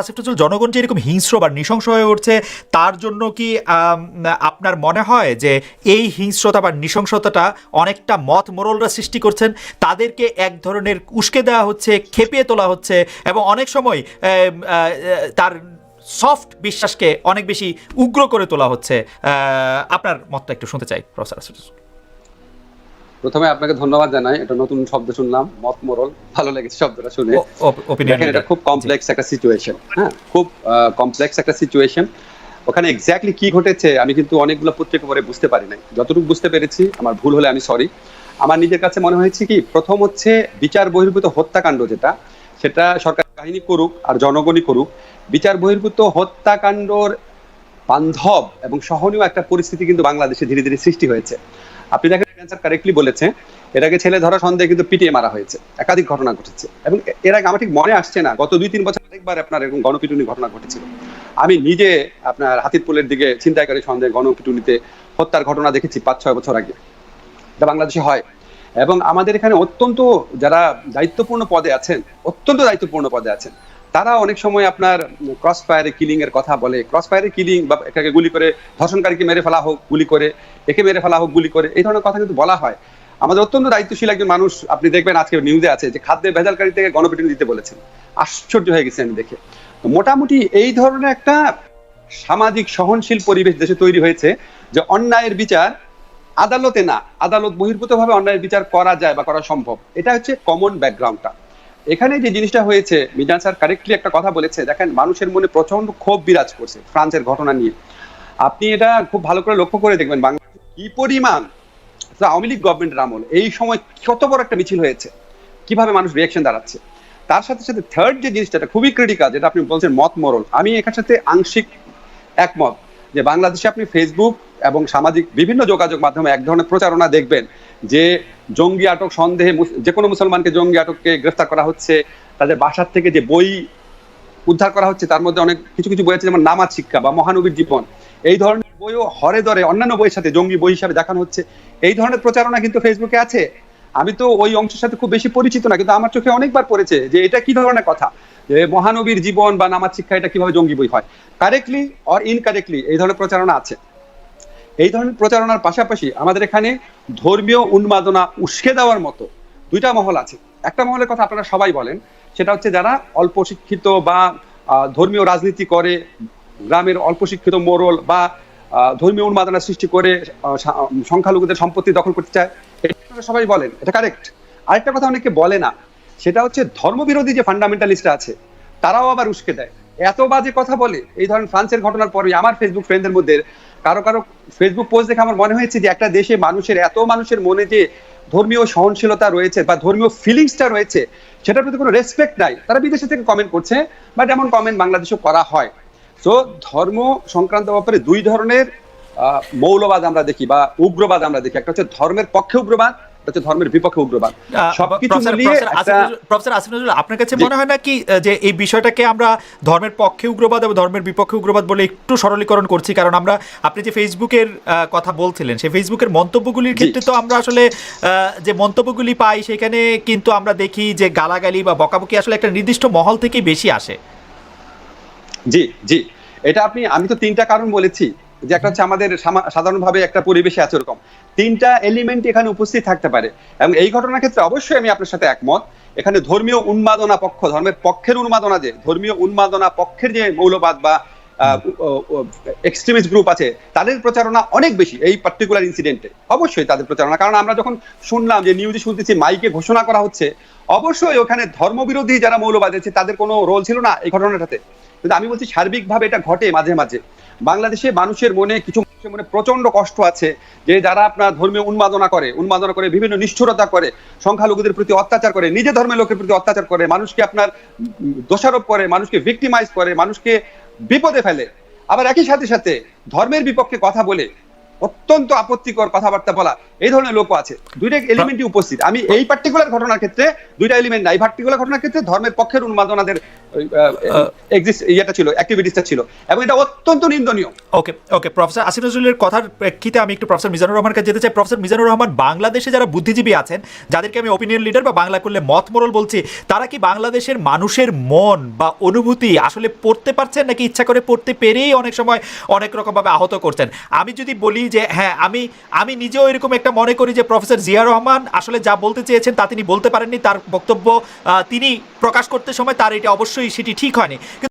আসিফ জনগণ যে এরকম হিংস্র বা নৃশংস হয়ে উঠছে, তার জন্য কি আপনার মনে হয় যে এই হিংস্রতা বা নৃশংসতাটা অনেকটা মত মোরলরা সৃষ্টি করছেন তাদেরকে এক ধরনের উস্কে দেওয়া হচ্ছে, খেপিয়ে তোলা হচ্ছে এবং অনেক সময় তার সফট বিশ্বাসকে অনেক বেশি উগ্র করে তোলা হচ্ছে আপনার মতটা একটু শুনতে চাই, প্রফেসর আসিফ। প্রথমে আপনাকে ধন্যবাদ জানাই এটা নতুন শব্দ শুনলাম মত মোরল ভালো লেগেছে শব্দটা শুনে। দেখেন এটা খুব কমপ্লেক্স একটা সিচুয়েশন হ্যাঁ? খুব কমপ্লেক্স একটা সিচুয়েশন ওখানে এক্স্যাক্টলি কি ঘটেছে আমি কিন্তু অনেকগুলো পত্রিকা পরে বুঝতে পারি নাই। যতটুকু বুঝতে পেরেছি আমার ভুল হলে আমি সরি আমার নিজের কাছে মনে হয়েছে কি প্রথম হচ্ছে বিচার বহির্ভূত হত্যাকাণ্ড যেটা সেটা সরকার কাহিনী করুক আর জনগণই করুক। বিচার বহির্ভূত হত্যাকাণ্ডর বান্ধব এবং সহনীয় একটা পরিস্থিতি কিন্তু বাংলাদেশে ধীরে ধীরে সৃষ্টি হয়েছে। আপনি দেখেন ক্যান্সার কারেক্টলি বলেছে এটাকে ছেলে ধরা সন্দেহে কিন্তু পিটিয়ে মারা হয়েছে, একাধিক ঘটনা ঘটেছে। এবং এর আগে আমার ঠিক মনে আসছে না, গত দুই তিন বছর একবার আপনার এরকম গণপিটুনি ঘটনা ঘটেছিল। আমি নিজে আপনার হাতিরপুলের দিকে ছিনতাইকারী সন্দেহে গণপিটুনিতে হত্যার ঘটনা দেখেছি পাঁচ ছয় বছর আগে। এটা বাংলাদেশে হয়। এবং আমাদের এখানে অত্যন্ত যারা দায়িত্বপূর্ণ পদে আছেন, অত্যন্ত দায়িত্বপূর্ণ পদে আছেন তারা অনেক সময় আপনার ক্রস ফায়ারে কিলিং এর কথা বলে। ক্রস ফায়ারে কিলিং বা এটাকে গুলি করে, ধর্ষণকারীকে মেরে ফেলা হোক, গুলি করে, একে মেরে ফেলা হোক, গুলি করে, এই ধরনের কথা কিন্তু বলা হয়। আমাদের অত্যন্ত দায়িত্বশীল একজন মানুষ, আপনি দেখবেন আজকে নিউজে আছে যে খাদ্যের ভেজালকারী থেকে গণপিটুনি দিতে বলেছেন। আশ্চর্য হয়ে গেছে আমি দেখে মোটামুটি এই ধরনের একটা সামাজিক সহনশীল পরিবেশ দেশে তৈরি হয়েছে যে অন্যায়ের বিচার আদালতে না, আদালত বহির্ভূত ভাবে অন্যায়ের বিচার করা যায় বা করা সম্ভব। এটা হচ্ছে কমন ব্যাকগ্রাউন্ডটা এখানে যে জিনিসটা হয়েছে, মিজান স্যার কারেক্টলি একটা কথা বলেছে, দেখেন মানুষের মনে প্রচণ্ড ক্ষোভ বিরাজ করছে ফ্রান্সের ঘটনা নিয়ে। আপনি এটা খুব ভালো করে লক্ষ্য করে দেখবেন, বাংলাদেশে কি পরিমাণ আওয়ামী লীগ গভর্নমেন্টের আমল, এই সময় কত বড় একটা মিছিল হয়েছে, কীভাবে মানুষ রিয়াকশন দাঁড়াচ্ছে। তার সাথে সাথে থার্ড যে জিনিসটা, এটা খুবই ক্রিটিক্যাল যেটা আপনি বলছেন মত মরল, আমি এখানে সাথে আংশিক একমত যে বাংলাদেশে আপনি ফেসবুক এবং সামাজিক বিভিন্ন যোগাযোগ মাধ্যমে এক ধরনের প্রচারণা দেখবেন যে জঙ্গি আটক, সন্দেহে যে কোনো মুসলমানকে জঙ্গি আটককে গ্রেফতার করা হচ্ছে। তাদের বাসার থেকে যে বই উদ্ধার করা হচ্ছে, তার মধ্যে অনেক, কিছু কিছু বই আছে, যেমন নামাজ শিক্ষা বা মহানবীর জীবন। এই ধরনের বইও হরে ধরে অন্যান্য বইয়ের সাথে জঙ্গি বই হিসাবে দেখানো হচ্ছে। এই ধরনের প্রচারণা কিন্তু ফেসবুকে আছে। আমি তো ওই অংশের সাথে খুব বেশি পরিচিত না, কিন্তু আমার চোখে অনেকবার পড়েছে যে এটা কি ধরনের কথা? যে মহানবীর জীবন বা নামাজ শিক্ষা এটা কীভাবে জঙ্গি বই হয়? কারেক্টলি অর ইনকারেক্টলি এই ধরনের প্রচারণা আছে। এই ধরনের প্রচারণার পাশাপাশি আমাদের এখানে ধর্মীয় উন্মাদনা উস্কে দেওয়ার মতো দুইটা মহল আছে। একটা মহলের কথা আপনারা সবাই বলেন, সেটা হচ্ছে যারা অল্প শিক্ষিত বা ধর্মীয় রাজনীতি করে, গ্রামের অল্প শিক্ষিত মোরল বা ধর্মীয় উন্মাদনা সৃষ্টি করে সংখ্যালঘুদের সম্পত্তি দখল করতে চায়, এটা সবাই বলেন, এটা কারেক্ট আরেকটা কথা অনেকে বলে না, সেটা হচ্ছে ধর্মবিরোধী যে ফান্ডামেন্টালিস্ট আছে, তারাও আবার উস্কে দেয়। এত বাজে কথা বলে, এই ধরনের ফ্রান্সের ঘটনার পরে আমার ফেসবুক ফ্রেন্ডদের মধ্যে কারও কারও ফেসবুক পোস্ট দেখে আমার মনে হয়েছে যে একটা দেশে মানুষের, এত মানুষের মনে যে ধর্মীয় সহনশীলতা রয়েছে বা ধর্মীয় ফিলিংসটা রয়েছে, সেটার প্রতি কোনো রেসপেক্ট নাই। তারা বিদেশে থেকে কমেন্ট করছে বাট এমন কমেন্ট বাংলাদেশেও করা হয়। তো ধর্ম সংক্রান্ত ব্যাপারে দুই ধরনের মৌলবাদ আমরা দেখি বা উগ্রবাদ আমরা দেখি। একটা হচ্ছে ধর্মের পক্ষে উগ্রবাদ হচ্ছে ধর্মের বিপক্ষে উগ্রবাদ। সবকিছু মিলিয়ে প্রফেসর আসিফ নজরুল- আপনার কাছে মনে হয় না কি যে এই বিষয়টাকে আমরা ধর্মের পক্ষে উগ্রবাদ এবং ধর্মের বিপক্ষে উগ্রবাদ বলে একটু সরলীকরণ করছি? কারণ আমরা আপনি যে ফেসবুকের কথা বলছিলেন সেই ফেসবুকের মন্তব্যগুলির ক্ষেত্রে তো আমরা আসলে আহ, যে মন্তব্যগুলি পাই সেখানে কিন্তু আমরা দেখি যে গালাগালি বা বকাবকি আসলে একটা নির্দিষ্ট মহল থেকেই বেশি আসে। জি জি। এটা আপনি আমি তো তিনটা কারণ বলেছি। যে একটা হচ্ছে আমাদের সাধারণভাবে একটা পরিবেশে আছে ওরকম। তিনটা এলিমেন্ট এখানে উপস্থিত থাকতে পারে। এবং এই ঘটনার ক্ষেত্রে অবশ্যই আমি আপনার সাথে একমত। এখানে ধর্মীয় উন্মাদনা পক্ষ, ধর্মের পক্ষের উন্মাদনা যে, ধর্মীয় উন্মাদনা পক্ষের যে মৌলবাদ বা এক্সট্রিমিস্ট গ্রুপ আছে, তাদের প্রচারণা অনেক বেশি এই পার্টিকুলার ইনসিডেন্টে অবশ্যই তাদের প্রচারণা। কারণ আমরা যখন শুনলাম যে নিউজে শুনতেছি মাইকে ঘোষণা করা হচ্ছে, অবশ্যই ওখানে ধর্মবিরোধী যারা মৌলবাদ আছে তাদের কোনো রোল ছিল না এই ঘটনাটাতে। কিন্তু আমি বলছি সার্বিকভাবে এটা ঘটে মাঝে মাঝে। বাংলাদেশে মানুষের মনে কিছু মানুষের মনে প্রচণ্ড কষ্ট আছে যে যারা আপনার ধর্মীয় উন্মাদনা করে উন্মাদনা করে, বিভিন্ন নিষ্ঠুরতা করে, সংখ্যালঘুদের প্রতি অত্যাচার করে, নিজে ধর্মের লোকের প্রতি অত্যাচার করে, মানুষকে আপনার দোষারোপ করে, মানুষকে ভিক্টিমাইজ করে, মানুষকে বিপদে ফেলে। আবার একই সাথে সাথে ধর্মের বিপক্ষে কথা বলে অত্যন্ত আপত্তিকর কথাবার্তা বলা এই ধরনের লোকও আছে। দুইটা এলিমেন্টই উপস্থিত। আমি এই পার্টিকুলার ঘটনার ক্ষেত্রে দুইটা এলিমেন্ট নাই পার্টিকুলার ঘটনার ক্ষেত্রে ধর্মের পক্ষের উন্মাদনাদের ইয়েটা ছিল অ্যাক্টিভিটিসটা ছিল। এবং এটা অত্যন্ত নিন্দনীয়। ওকে ওকে প্রফেসর আসিফ নজরুলের কথার প্রেক্ষিতে আমি একটু প্রফেসর মিজানুর রহমানকে যেতে চাই। প্রফেসর মিজানুর রহমান বাংলাদেশে যারা বুদ্ধিজীবী আছেন যাদেরকে আমি ওপিনিয়ন লিডার বা বাংলা করলে মত মোরল বলছি তারা কি বাংলাদেশের মানুষের মন বা অনুভূতি আসলে পড়তে পারছেন নাকি ইচ্ছা করে পড়তে পেরেই অনেক সময় অনেক রকমভাবে আহত করছেন? আমি যদি বলি যে হ্যাঁ আমি আমি নিজেও এরকম একটা মনে করি যে প্রফেসর জিয়া রহমান আসলে যা বলতে চেয়েছেন তা তিনি বলতে পারেননি। তার বক্তব্য তিনি প্রকাশ করতে সময় তার এটা অবশ্যই সেটি ঠিক হয়নি।